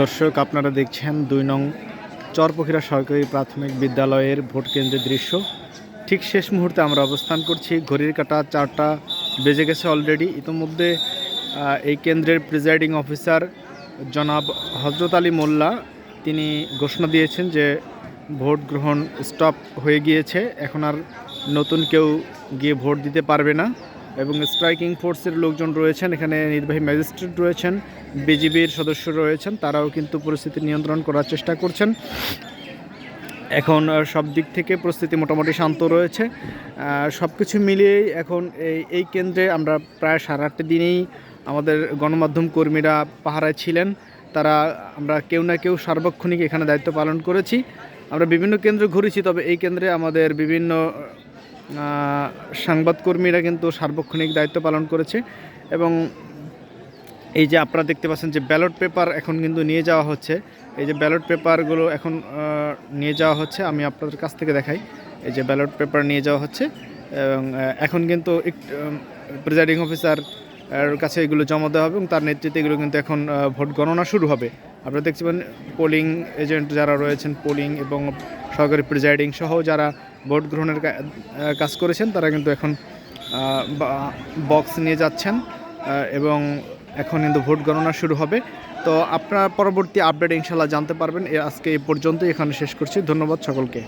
দর্শক, আপনারা দেখছেন দুই নং চরপখিরা সরকারি প্রাথমিক বিদ্যালয়ের ভোট কেন্দ্রের দৃশ্য। ঠিক শেষ মুহূর্তে আমরা অবস্থান করছি। ঘড়ির কাটা চারটা বেজে গেছে অলরেডি ইতিমধ্যে এই কেন্দ্রের প্রিজাইডিং অফিসার জনাব হজরত আলী মোল্লা, তিনি ঘোষণা দিয়েছেন যে ভোট গ্রহণ স্টপ হয়ে গিয়েছে। এখন আর নতুন কেউ গিয়ে ভোট দিতে পারবে না। এবং স্ট্রাইকিং ফোর্সের লোকজন রয়েছেন, এখানে নির্বাহী ম্যাজিস্ট্রেট রয়েছেন, বিজিবির সদস্য রয়েছেন, তারাও কিন্তু পরিস্থিতি নিয়ন্ত্রণ করার চেষ্টা করছেন। এখন সব দিক থেকে পরিস্থিতি মোটামুটি শান্ত রয়েছে। সব কিছু মিলিয়েই এখন এই এই কেন্দ্রে আমরা প্রায় সাড়ে আটটা দিনেই আমাদের গণমাধ্যম কর্মীরা পাহারায় ছিলেন। তারা, আমরা কেউ না কেউ সার্বক্ষণিক এখানে দায়িত্ব পালন করেছি। আমরা বিভিন্ন কেন্দ্র ঘুরেছি, তবে এই কেন্দ্রে আমাদের বিভিন্ন সাংবাদকর্মীরা কিন্তু সার্বক্ষণিক দায়িত্ব পালন করেছে এবং এই যে আপনারা দেখতে পাচ্ছেন যে ব্যালট পেপার এখন কিন্তু নিয়ে যাওয়া হচ্ছে। এই যে ব্যালট পেপারগুলো এখন নিয়ে যাওয়া হচ্ছে। আমি আপনাদের কাছ থেকে দেখাই। এই যে ব্যালট পেপার নিয়ে যাওয়া হচ্ছে এবং এখন কিন্তু প্রিজাইডিং অফিসার কাছে এগুলো জমা দেওয়া হবে এবং তার নেতৃত্বে এগুলো কিন্তু এখন ভোট গণনা শুরু হবে। আপনারা দেখতে পাবেন পোলিং এজেন্ট যারা রয়েছেন পোলিং এবং সহকারী প্রিজাইডিং সহ যারা ভোট গ্রহণের কাজ করেছেন, তারা কিন্তু এখন বক্স নিয়ে যাচ্ছেন এবং এখন কিন্তু ভোট গণনা শুরু হবে। তো আপনারা পরবর্তী আপডেট ইনশাল্লাহ জানতে পারবেন। আজকে এই পর্যন্তই, এখানে শেষ করছি। ধন্যবাদ সকলকে।